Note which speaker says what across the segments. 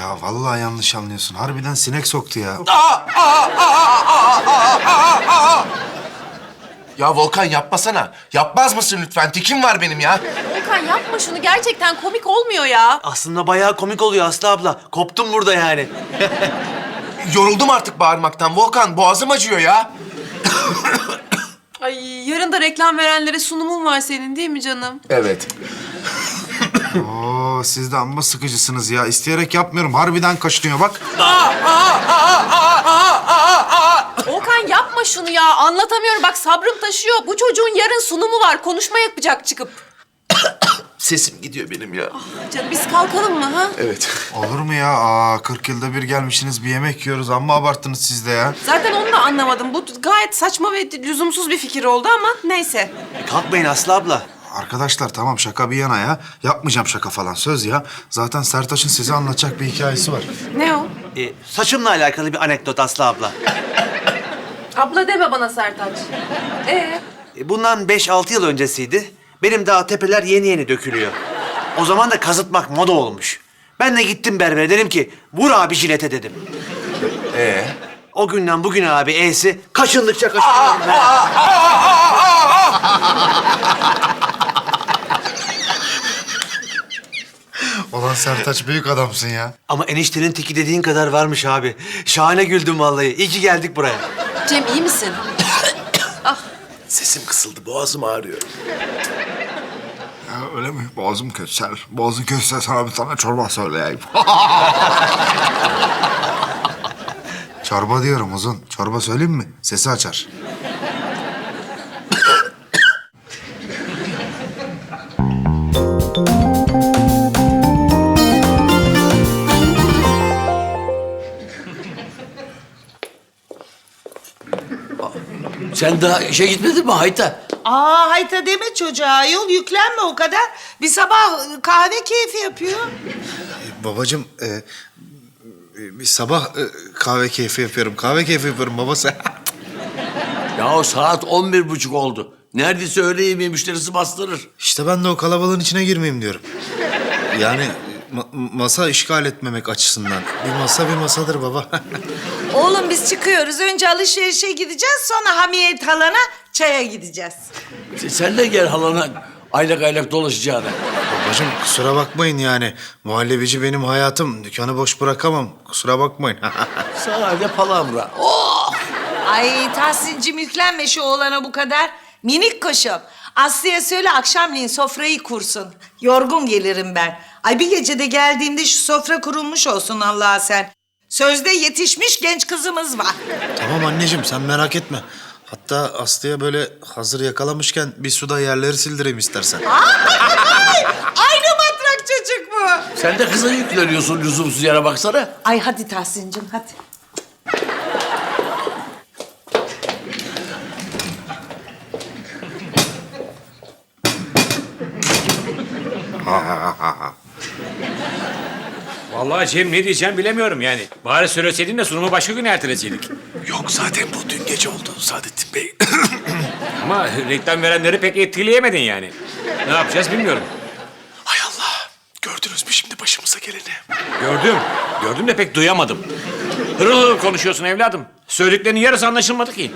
Speaker 1: Ya vallahi yanlış anlıyorsun. Harbiden sinek soktu ya.
Speaker 2: Ya Volkan yapmasana. Yapmaz mısın lütfen? Tikim var benim ya.
Speaker 3: Volkan yapma şunu. Gerçekten komik olmuyor ya.
Speaker 4: Aslında bayağı komik oluyor Aslı abla. Koptum burada yani.
Speaker 2: Yoruldum artık bağırmaktan. Volkan boğazım acıyor ya.
Speaker 3: Ay yarın da reklam verenlere sunumun var senin değil mi canım?
Speaker 2: Evet.
Speaker 1: Oo siz de amma sıkıcısınız ya. İsteyerek yapmıyorum. Harbiden kaşınıyor bak.
Speaker 3: Volkan yapma şunu ya. Anlatamıyorum. Bak sabrım taşıyor. Bu çocuğun yarın sunumu var. Konuşma yapacak çıkıp.
Speaker 2: Sesim gidiyor benim ya.
Speaker 3: Canım biz kalkalım mı ha?
Speaker 2: Evet.
Speaker 1: Olur mu ya? Aa 40 yılda bir gelmişsiniz bir yemek yiyoruz. Amma abarttınız siz de ya.
Speaker 3: Zaten onu da anlamadım. Bu gayet saçma ve lüzumsuz bir fikir oldu ama neyse.
Speaker 4: E, kalkmayın Aslı abla.
Speaker 1: Arkadaşlar tamam şaka bir yana ya. Yapmayacağım şaka falan söz ya. Zaten Sertaç'ın size anlatacak bir hikayesi var.
Speaker 3: Ne o?
Speaker 4: E, saçımla alakalı bir anekdot Aslı abla.
Speaker 3: Abla deme bana Sertaç. Ee?
Speaker 4: E, bundan 5-6 yıl öncesiydi. Benim daha tepeler yeni yeni dökülüyor. O zaman da kazıtmak moda olmuş. Ben de gittim berbere dedim ki vur abi jilete dedim.
Speaker 2: Ee?
Speaker 4: O günden bugüne abi E'si kaşındıkça kaşınıyorum. ben.
Speaker 1: Olan Sertaç büyük adamsın ya.
Speaker 4: Ama eniştenin teki dediğin kadar varmış abi. Şahane güldüm vallahi. İyi ki geldik buraya.
Speaker 3: Cem iyi misin?
Speaker 2: Sesim kısıldı. Boğazım ağrıyor.
Speaker 1: Ya öyle mi? Boğazım kötüsel. Boğazın kötüsel sana bir tane çorba söyleyeyim. çorba diyorum uzun. Çorba söyleyeyim mi? Sesi açar.
Speaker 5: Sen daha işe gitmedin mi Hayta?
Speaker 6: Aa hayta deme çocuğa yol yüklenme o kadar. Bir sabah kahve keyfi yapıyor.
Speaker 1: Babacığım, e, e, bir sabah e, kahve keyfi yapıyorum. Kahve keyfi yapıyorum babası.
Speaker 5: Ya o saat on bir buçuk oldu. Neredeyse öğle yemeği müşterisi bastırır.
Speaker 1: işte ben de o kalabalığın içine girmeyeyim diyorum. Yani ma- masa işgal etmemek açısından. Bir masa bir masadır baba.
Speaker 6: Oğlum biz çıkıyoruz. Önce alışverişe gideceğiz. Sonra Hamiyet halana çaya gideceğiz.
Speaker 5: Sen de gel halana aylak aylak dolaşacağına.
Speaker 1: Babacığım kusura bakmayın yani. Muhallebici benim hayatım. Dükkanı boş bırakamam. Kusura bakmayın.
Speaker 5: Sadece palavra. Oh!
Speaker 6: Ay Tahsin'cim yüklenme şu oğlana bu kadar. Minik koşum. Aslı'ya söyle akşamleyin sofrayı kursun. Yorgun gelirim ben. Ay bir gecede geldiğimde şu sofra kurulmuş olsun Allah'a sen. Sözde yetişmiş genç kızımız var.
Speaker 1: tamam anneciğim sen merak etme. Hatta Aslı'ya böyle hazır yakalamışken bir suda yerleri sildireyim istersen.
Speaker 6: Aynı matrak çocuk bu.
Speaker 5: Sen de kıza yükleniyorsun lüzumsuz yere baksana.
Speaker 6: Ay hadi Tahsin'cim hadi.
Speaker 7: Vallahi Cem ne diyeceğim bilemiyorum yani. Bari söyleseydin de sunumu başka gün erteleseydik.
Speaker 2: Yok zaten bu dün gece oldu Saadettin Bey.
Speaker 7: Ama reklam verenleri pek etkileyemedin yani. Ne yapacağız bilmiyorum.
Speaker 2: Hay Allah. Gördünüz mü şimdi başımıza geleni?
Speaker 7: Gördüm. Gördüm de pek duyamadım. Hırıl hırıl konuşuyorsun evladım. Söylediklerinin yarısı anlaşılmadı ki.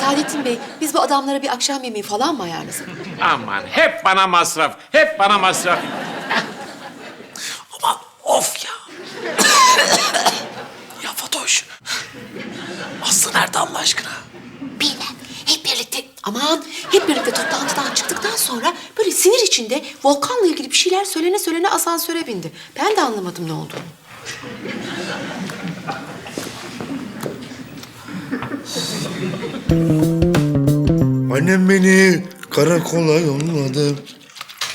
Speaker 8: Saadettin Bey, biz bu adamlara bir akşam yemeği falan mı ayarlasak?
Speaker 7: Aman hep bana masraf. Hep bana masraf.
Speaker 2: Aman of ya. ya Fatoş. Aslı nerede Allah aşkına?
Speaker 8: Bilmem, hep birlikte... Aman, hep birlikte toplantıdan çıktıktan sonra böyle sinir içinde Volkan'la ilgili bir şeyler söylene söylene asansöre bindi. Ben de anlamadım ne olduğunu.
Speaker 1: Annem beni karakola yolladı.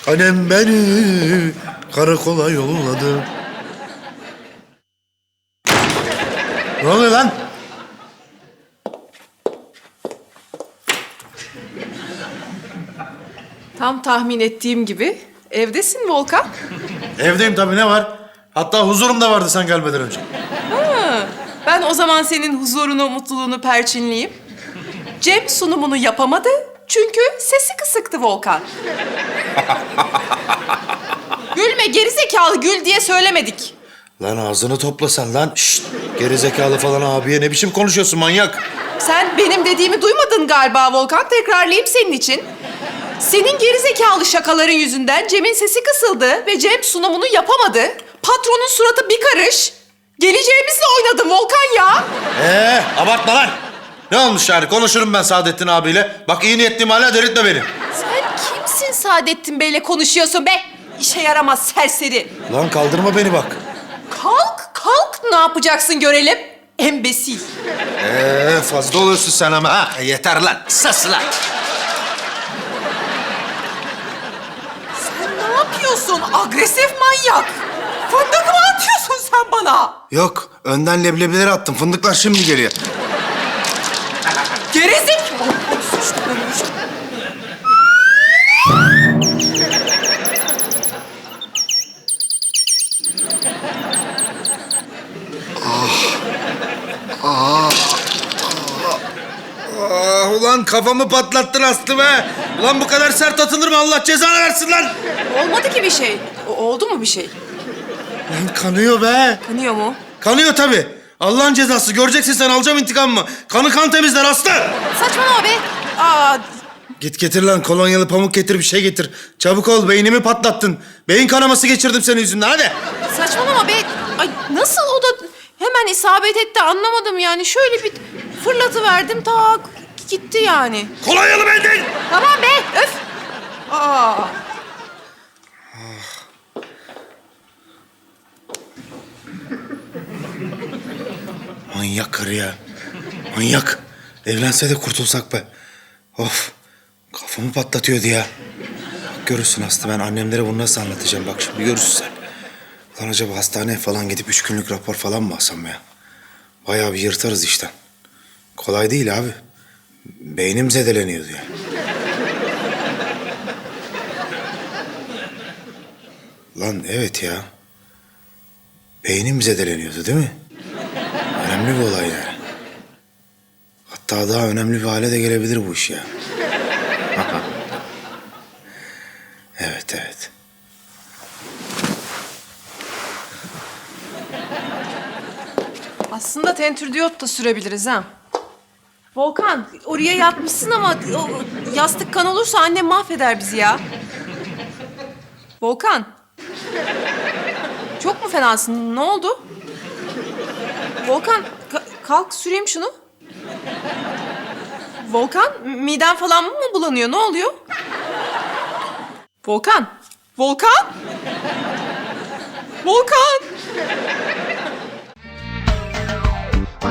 Speaker 1: Annem beni karakola yolladı. Ne oluyor lan?
Speaker 3: Tam tahmin ettiğim gibi evdesin Volkan.
Speaker 1: Evdeyim tabii ne var? Hatta huzurum da vardı sen gelmeden önce.
Speaker 3: Ben o zaman senin huzurunu, mutluluğunu perçinleyeyim. Cem sunumunu yapamadı çünkü sesi kısıktı Volkan. Gülme gerizekalı gül diye söylemedik.
Speaker 1: Lan ağzını toplasan lan. Şşt! Gerizekalı falan abiye ne biçim konuşuyorsun manyak?
Speaker 3: Sen benim dediğimi duymadın galiba Volkan. Tekrarlayayım senin için. Senin gerizekalı şakaların yüzünden Cem'in sesi kısıldı ve Cem sunumunu yapamadı. Patronun suratı bir karış. Geleceğimizle oynadın Volkan ya.
Speaker 1: Ee, abartma lan. Ne olmuş yani? Konuşurum ben Saadettin abiyle. Bak iyi niyetliyim hala delirtme beni.
Speaker 3: Sen kimsin Saadettin Bey'le konuşuyorsun be? İşe yaramaz serseri.
Speaker 1: Lan kaldırma beni bak.
Speaker 3: Kalk, kalk. Ne yapacaksın görelim? Embesil.
Speaker 1: Ee, fazla oluyorsun sen ama ha. Yeter lan. Sus lan.
Speaker 3: Sen ne yapıyorsun? Agresif manyak. Fındık mı atıyorsun sen bana?
Speaker 1: Yok, önden leblebileri attım. Fındıklar şimdi geliyor.
Speaker 3: Gerizekalı.
Speaker 1: Ulan kafamı patlattın Aslı be. Ulan bu kadar sert atılır mı? Allah cezanı versin lan.
Speaker 3: Olmadı ki bir şey. O- oldu mu bir şey?
Speaker 1: Lan kanıyor be.
Speaker 3: Kanıyor mu?
Speaker 1: Kanıyor tabii. Allah'ın cezası. Göreceksin sen alacağım intikamımı. Kanı kan temizler Aslı.
Speaker 3: Saçmalama be. Aa,
Speaker 1: Git getir lan kolonyalı pamuk getir bir şey getir. Çabuk ol beynimi patlattın. Beyin kanaması geçirdim senin yüzünden hadi.
Speaker 3: saçmalama be. Ay nasıl o da hemen isabet etti anlamadım yani. Şöyle bir fırlatı verdim tak gitti yani.
Speaker 1: Kolonyalı mendil.
Speaker 3: Tamam be öf. Aa.
Speaker 1: Manyak karı ya. Manyak. Evlense de kurtulsak be. Of. Kafamı patlatıyordu ya. Bak görürsün Aslı ben annemlere bunu nasıl anlatacağım bak şimdi görürsün sen. Lan acaba hastaneye falan gidip üç günlük rapor falan mı alsam ya? Bayağı bir yırtarız işten. Kolay değil abi. Beynim zedeleniyordu ya. Lan evet ya. Beynim zedeleniyordu değil mi? Önemli bir olay yani. Hatta daha önemli bir hale de gelebilir bu iş ya. evet evet.
Speaker 3: Aslında tentürdiyot da sürebiliriz ha. Volkan, oraya yatmışsın ama o yastık kan olursa annem mahveder bizi ya. Volkan. Çok mu fenasın? Ne oldu? Volkan, ka- kalk süreyim şunu. Volkan, miden falan mı bulanıyor? Ne oluyor? Volkan. Volkan. Volkan.